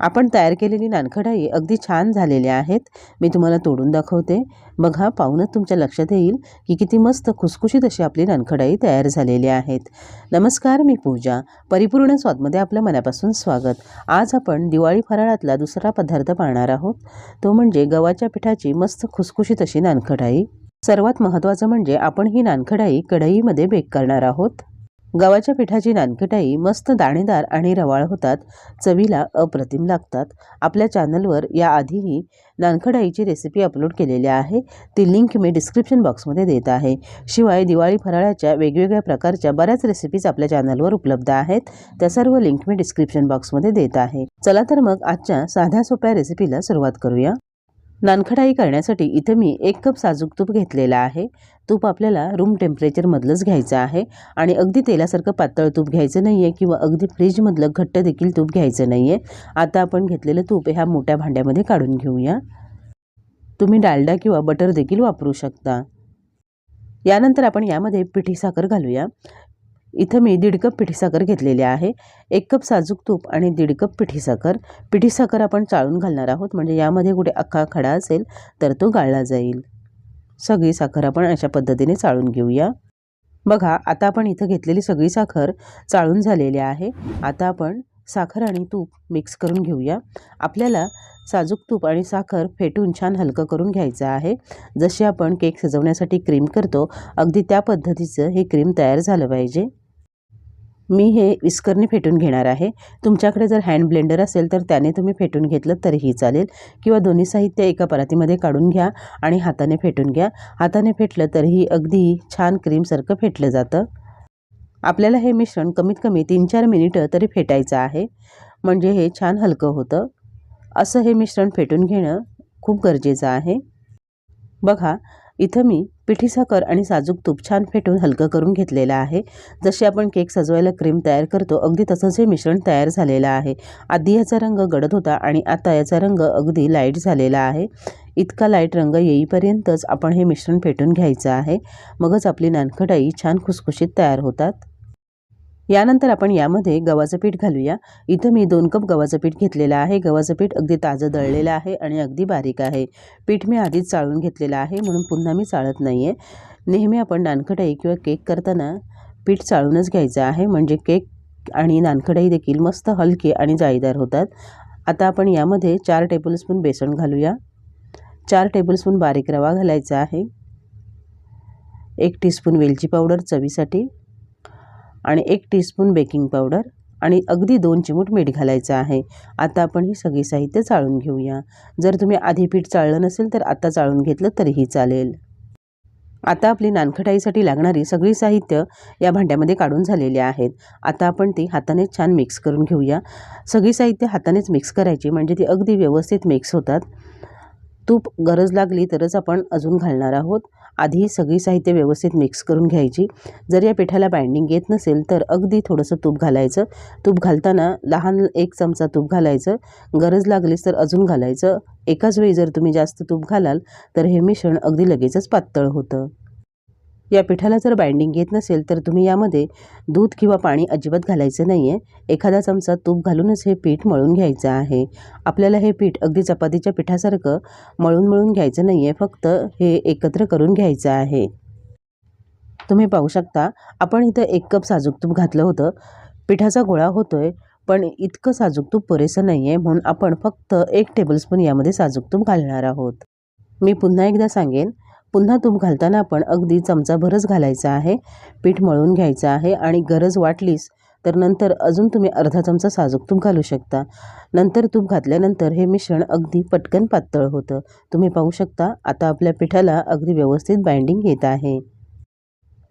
आपण तयार केलेली नानखटाई अगदी छान झालेल्या आहेत. मी तुम्हाला तोडून दाखवते. बघा पाहूनच तुमच्या लक्षात येईल की किती मस्त खुसखुशीत अशी आपली नानखटाई तयार झालेली आहेत. नमस्कार मी पूजा. परिपूर्ण स्वादमध्ये आपलं मनापासून स्वागत. आज आपण दिवाळी फराळातला दुसरा पदार्थ पाहणार आहोत. तो म्हणजे गव्हाच्या पिठाची मस्त खुसखुशीत अशी नानखटाई सर्वात महत्त्वाचं म्हणजे आपण ही नानखटाई कढईमध्ये बेक करणार आहोत. गव्हाच्या पिठाची नानखटाई मस्त दाणेदार आणि रवाळ होतात. चवीला अप्रतिम लागतात. आपल्या चॅनलवर याआधीही नानखटाईची रेसिपी अपलोड केलेली आहे. ती लिंक मी डिस्क्रिप्शन बॉक्समध्ये देत आहे. शिवाय दिवाळी फराळाच्या वेगवेगळ्या प्रकारच्या बऱ्याच रेसिपीज आपल्या चॅनलवर उपलब्ध आहेत. त्या सर्व लिंक मी डिस्क्रिप्शन बॉक्समध्ये देत आहे. चला तर मग आजच्या साध्या सोप्या रेसिपीला सुरुवात करूया. नानखटाई करण्यासाठी इथं मी एक कप साजूक तूप घेतलेलं आहे. तूप आपल्याला रूम टेम्परेचरमधलंच घ्यायचं आहे. आणि अगदी तेलासारखं पातळ तूप घ्यायचं नाही आहे किंवा अगदी फ्रीजमधलं घट्ट देखील तूप घ्यायचं नाही आहे आता आपण घेतलेलं तूप ह्या मोठ्या भांड्यामध्ये काढून घेऊया. तुम्ही डालडा किंवा बटर देखील वापरू शकता. यानंतर आपण यामध्ये पिठी साखर घालूया. इथं मी दीड कप पिठी साखर घेतलेली आहे. एक कप साजूक तूप आणि दीड कप पिठी साखर पिठी साखर आपण चाळून घालणार आहोत म्हणजे यामध्ये कुठे अख्खा खडा असेल तर तो गाळला जाईल. सगळी साखर आपण अशा पद्धतीने चाळून घेऊया. बघा आता आपण इथं घेतलेली सगळी साखर चाळून झालेली आहे. आता आपण साखर आणि तूप मिक्स करून घेऊया. आपल्याला साजूक तूप आणि साखर फेटून छान हलकं करून घ्यायचं आहे. जशी आपण केक सजवण्यासाठी क्रीम करतो अगदी त्या पद्धतीचं हे क्रीम तयार झालं पाहिजे. मी हे विस्करने फेटून घेणार आहे. तुमच्याकडे जर हँड ब्लेंडर असेल तर त्याने तुम्ही फेटून घेतलं तरीही चालेल. किंवा दोन्ही साहित्य एका परातीमध्ये काढून घ्या आणि हाताने फेटून घ्या. हाताने फेटलं तरीही अगदी छान क्रीमसारखं फेटलं जातं. आपल्याला हे मिश्रण कमीत कमी तीन चार मिनिटं तरी फेटायचं आहे. म्हणजे हे छान हलकं होतं. असं हे मिश्रण फेटून घेणं खूप गरजेचं आहे. बघा इथं मी पिठी साखर आणि साजूक तूप छान फेटून हलकं करून घेतलेलं आहे. जशी आपण केक सजवायला क्रीम तयार करतो अगदी तसंच हे मिश्रण तयार झालेलं आहे. आधी याचा रंग गडद होता आणि आता याचा रंग अगदी लाइट झालेला आहे. इतका लाइट रंग येईपर्यंतच आपण हे मिश्रण फेटून घ्यायचं आहे. मगच आपली नानखटाई छान खुसखुशीत तयार होतात. यानंतर आपण यामध्ये गव्हाचं पीठ घालूया. इथं मी दोन कप गव्हाचं पीठ घेतलेलं आहे. गव्हाचं पीठ अगदी ताजं दळलेलं आहे आणि अगदी बारीक आहे. पीठ मी आधीच चाळून घेतलेलं आहे म्हणून पुन्हा मी चाळत नाही आहे नेहमी आपण नानखटाई किंवा केक करताना पीठ चाळूनच घ्यायचं आहे. म्हणजे केक आणि नानखटाई देखील मस्त हलके आणि जाळीदार होतात. आता आपण यामध्ये चार टेबलस्पून बेसन घालूया. चार टेबलस्पून बारीक रवा घालायचा आहे. एक टीस्पून वेलची पावडर चवीसाठी. आणि एक टीस्पून बेकिंग पावडर आणि अगदी दोन चिमूट मीठ घालायचं आहे. आता आपण ही सगळी साहित्य चाळून घेऊया. जर तुम्ही आधी पीठ चाळलं नसेल तर आता चाळून घेतलं तरीही चालेल. आता आपली नानखटाईसाठी लागणारी सगळी साहित्य या भांड्यामध्ये काढून झालेली आहेत. आता आपण ती हाताने छान मिक्स करून घेऊया. सगळी साहित्य हातानेच मिक्स करायची म्हणजे ती अगदी व्यवस्थित मिक्स होतात. तूप गरज लागली तरच आपण अजून घालणार आहोत. आधी सगळी साहित्य व्यवस्थित मिक्स करून घ्यायची. जर या पिठाला बाइंडिंग येत नसेल तर अगदी थोडंसं तूप घालायचं. तूप घालताना लहान एक चमचा तूप घालायचं. गरज लागलीच तर अजून घालायचं. एकाच वेळी जर तुम्ही जास्त तूप घालाल तर हे मिश्रण अगदी लगेचच पातळ होतं. या पिठाला जर बाइंडिंग घेत नसेल तर तुम्ही यामध्ये दूध किंवा पाणी अजिबात घालायचं नाही आहे एखादा चमचा तूप घालूनच हे पीठ मळून घ्यायचं आहे. आपल्याला हे पीठ अगदी चपातीच्या पिठासारखं मळून मळून घ्यायचं नाही आहे फक्त हे एकत्र करून घ्यायचं आहे. तुम्ही पाहू शकता आपण इथं एक कप साजूक तूप घातलं होतं. पिठाचा गोळा होतो आहे पण इतकं साजूक तूप पुरेसं नाही आहे म्हणून आपण फक्त एक टेबलस्पून यामध्ये साजूक तूप घालणार आहोत. मी पुन्हा एकदा सांगेन पुन्हा तूप घालताना आपण अगदी चमचाभरच घालायचा आहे. पीठ मळून घ्यायचं आहे आणि गरज वाटलीस तर नंतर अजून तुम्ही अर्धा चमचा साजूक तूप घालू शकता. नंतर तूप घातल्यानंतर हे मिश्रण अगदी पटकन पातळ होतं. तुम्ही पाहू शकता आता आपल्या पिठाला अगदी व्यवस्थित बाइंडिंग येत आहे.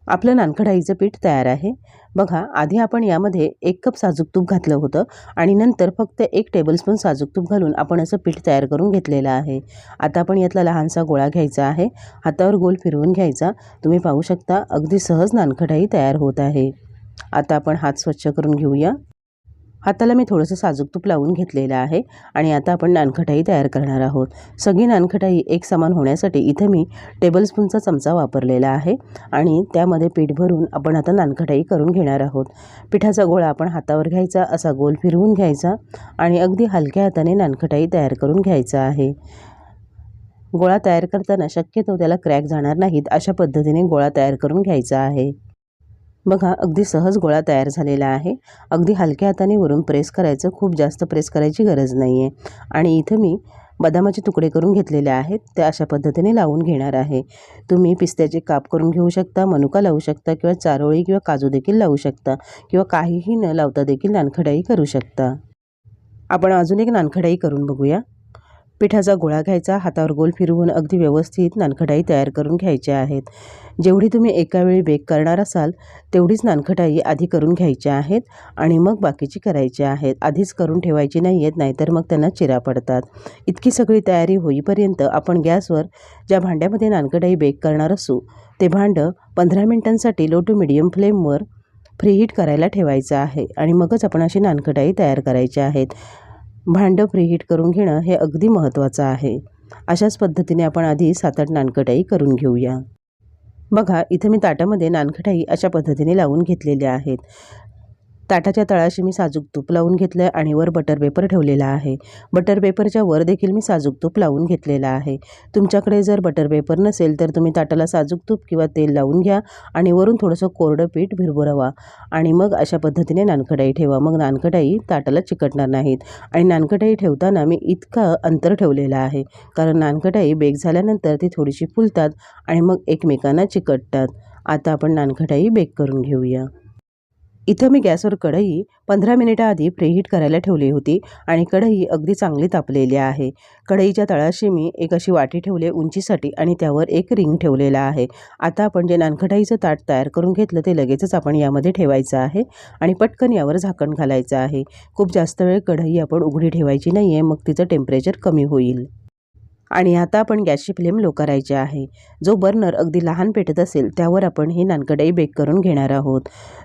आपलं नानखडाईचं पीठ तयार आहे. बघा आधी आपण यामध्ये एक कप साजूक तूप घातलं होतं आणि नंतर फक्त एक टेबलस्पून साजूक तूप घालून आपण असं पीठ तयार करून घेतलेलं आहे. आता आपण यातला लहानसा गोळा घ्यायचा आहे. हातावर गोल फिरवून घ्यायचा. तुम्ही पाहू शकता अगदी सहज नानखडाई तयार होत आहे. आता आपण हात स्वच्छ करून घेऊया. हाताला मी थोडंसं साजूक तूप लावून घेतलेलं आहे आणि आता आपण नानखटाई तयार करणार आहोत. सगळी नानखटाई एक समान होण्यासाठी इथं मी टेबलस्पूनचा चमचा वापरलेला आहे आणि त्यामध्ये पीठ भरून आपण आता नानखटाई करून घेणार आहोत. पिठाचा गोळा आपण हातावर घ्यायचा असा गोल फिरवून घ्यायचा आणि अगदी हलक्या हाताने नानखटाई तयार करून घ्यायचा आहे. गोळा तयार करताना शक्यतो त्याला क्रॅक जाणार नाहीत अशा पद्धतीने गोळा तयार करून घ्यायचा आहे. बघा अगदी सहज गोळा तयार झालेला आहे. अगदी हलक्या हाताने वरून प्रेस करायचं खूप जास्त प्रेस करायची गरज नाही आहे आणि इथं मी बदामाचे तुकडे करून घेतलेले आहेत ते अशा पद्धतीने लावून घेणार आहे. तुम्ही पिस्त्याचे काप करून घेऊ शकता मनुका लावू शकता किंवा चारोळी किंवा काजू देखील लावू शकता किंवा काहीही न लावता देखील नानखडाई करू शकता. आपण अजून एक नानखडाई करून बघूया. पिठाचा गोळा घ्यायचा हातावर गोल फिरवून अगदी व्यवस्थित नानखटाई तयार करून घ्यायच्या आहेत. जेवढी तुम्ही एका वेळी बेक करणार असाल तेवढीच नानखटाई आधी करून घ्यायच्या आहेत आणि मग बाकीची करायची आहेत. आधीच करून ठेवायची नाही आहेत नाहीतर मग त्यांना चिरा पडतात. इतकी सगळी तयारी होईपर्यंत आपण गॅसवर ज्या भांड्यामध्ये नानखटाई बेक करणार असू ते भांडं पंधरा मिनटांसाठी लो टू मिडियम फ्लेमवर फ्रीहीट करायला ठेवायचं आहे आणि मगच आपण अशी नानखटाई तयार करायची आहेत. भांडं फ्रीहीट करून घेणं हे अगदी महत्त्वाचं आहे. अशाच पद्धतीने आपण आधी सात आठ नानखटाई करून घेऊया. बघा इथं मी ताटामध्ये नानखटाई अशा पद्धतीने लावून घेतलेल्या आहेत. ताटाच्या तळाशी मी साजूक तूप लावून घेतलं आहे आणि वर बटर पेपर ठेवलेला आहे. बटर पेपरच्या वर देखील मी साजूक तूप लावून घेतलेला आहे. तुमच्याकडे जर बटर पेपर नसेल तर तुम्ही ताटाला साजूक तूप किंवा तेल लावून घ्या आणि वरून थोडंसं कोरडं पीठ भिरभुरवा आणि मग अशा पद्धतीने नानकटाई ठेवा. मग नानकटाई ताटाला चिकटणार नाहीत आणि नानकटाई ठेवताना मी इतकं अंतर ठेवलेलं आहे. कारण नानकटाई बेक झाल्यानंतर ती थोडीशी फुलतात आणि मग एकमेकांना चिकटतात. आता आपण नानकटाई बेक करून घेऊया. इथं मी गॅसवर कढई पंधरा मिनिटं आधी प्रीहीट करायला ठेवली होती आणि कढई अगदी चांगली तापलेली आहे. कढईच्या तळाशी मी एक अशी वाटी ठेवली उंचीसाठी आणि त्यावर एक रिंग ठेवलेला आहे. आता आपण जे नानखटाईचं ताट तयार करून घेतलं ते लगेचच आपण यामध्ये ठेवायचं आहे आणि पटकन यावर झाकण घालायचं आहे. खूप जास्त वेळ कढई आपण उघडी ठेवायची नाही आहे मग तिचं टेम्परेचर कमी होईल. आणि आता आपण गॅसची फ्लेम लो करायची आहे. जो बर्नर अगदी लहान पेटत असेल त्यावर आपण हे नानकडाई बेक करून घेणार आहोत.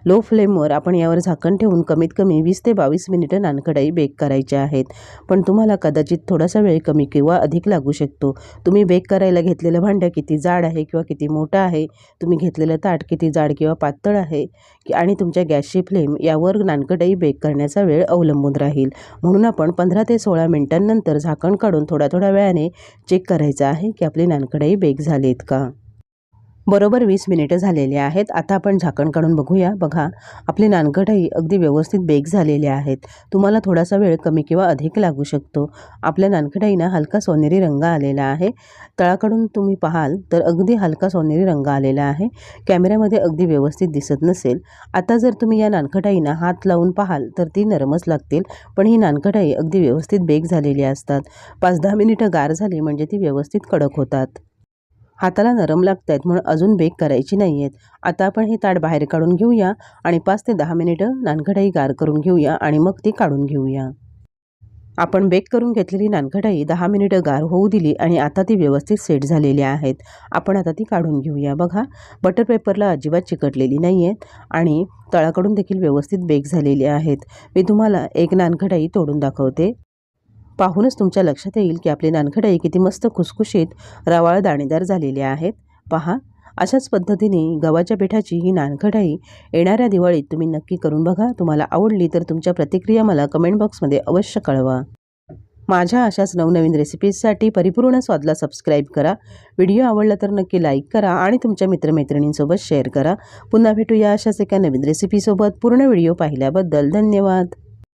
लो फ्लेमवर आपण यावर झाकण ठेवून कमीत कमी वीस ते बावीस मिनिटं नानकडाई बेक करायचे आहेत. पण तुम्हाला कदाचित थोडासा वेळ कमी किंवा अधिक लागू शकतो. तुम्ही बेक करायला घेतलेलं भांडं किती जाड आहे किंवा किती मोठं आहे तुम्ही घेतलेलं ताट किती जाड किंवा पातळ आहे आणि तुमच्या गॅसची फ्लेम यावर नानकडाई बेक करण्याचा वेळ अवलंबून राहील. म्हणून आपण पंधरा ते सोळा मिनिटांनंतर झाकण काढून थोड्या थोड्या वेळाने चेक करायचं आहे की आपले नानकडाई बेक झालेत का? बरोबर वीस मिनिटं झालेली आहेत. आता आपण झाकण काढून बघूया. बघा आपली नानकटही अगदी व्यवस्थित बेक झालेले आहेत. तुम्हाला थोडासा वेळ कमी किंवा अधिक लागू शकतो. आपल्या नानकटाईना हलका सोनेरी रंग आलेला आहे. तळाकडून तुम्ही पाहाल तर अगदी हलका सोनेरी रंग आलेला आहे. कॅमेऱ्यामध्ये अगदी व्यवस्थित दिसत नसेल. आता जर तुम्ही या नानकटाईना हात लावून पाहाल तर ती नरमच लागतील पण ही नानकटाई अगदी व्यवस्थित बेक झालेली असतात. पाच दहा मिनिटं गार झाली म्हणजे ती व्यवस्थित कडक होतात. हाताला नरम लागत आहेत म्हणून अजून बेक करायची नाही आहेत आता आपण हे ताट बाहेर काढून घेऊया आणि पाच ते दहा मिनिटं नानखटाई गार करून घेऊया आणि मग ती काढून घेऊया. आपण बेक करून घेतलेली नानखटाई दहा मिनिटं गार होऊ दिली आणि आता ती व्यवस्थित सेट झालेली आहेत. आपण आता ती काढून घेऊया. बघा बटर पेपरला अजिबात चिकटलेली नाही आहेत आणि तळाकडून देखील व्यवस्थित बेक झालेली आहेत. मी तुम्हाला एक नानखटाई तोडून दाखवते. पाहूनच तुमच्या लक्षात येईल की आपली नानखटाई किती मस्त खुसखुशीत रवाळ दाणेदार झालेली आहेत. पहा अशाच पद्धतीने गव्हाच्या पिठाची ही नानखटाई येणाऱ्या दिवाळीत तुम्ही नक्की करून बघा. तुम्हाला आवडली तर तुमच्या प्रतिक्रिया मला कमेंट बॉक्समध्ये अवश्य कळवा. माझ्या अशाच नवनवीन रेसिपीजसाठी परिपूर्ण स्वादला सबस्क्राईब करा. व्हिडिओ आवडला तर नक्की लाईक करा आणि तुमच्या मित्रमैत्रिणींसोबत शेअर करा. पुन्हा भेटूया अशाच एका नवीन रेसिपीसोबत. पूर्ण व्हिडिओ पाहिल्याबद्दल धन्यवाद.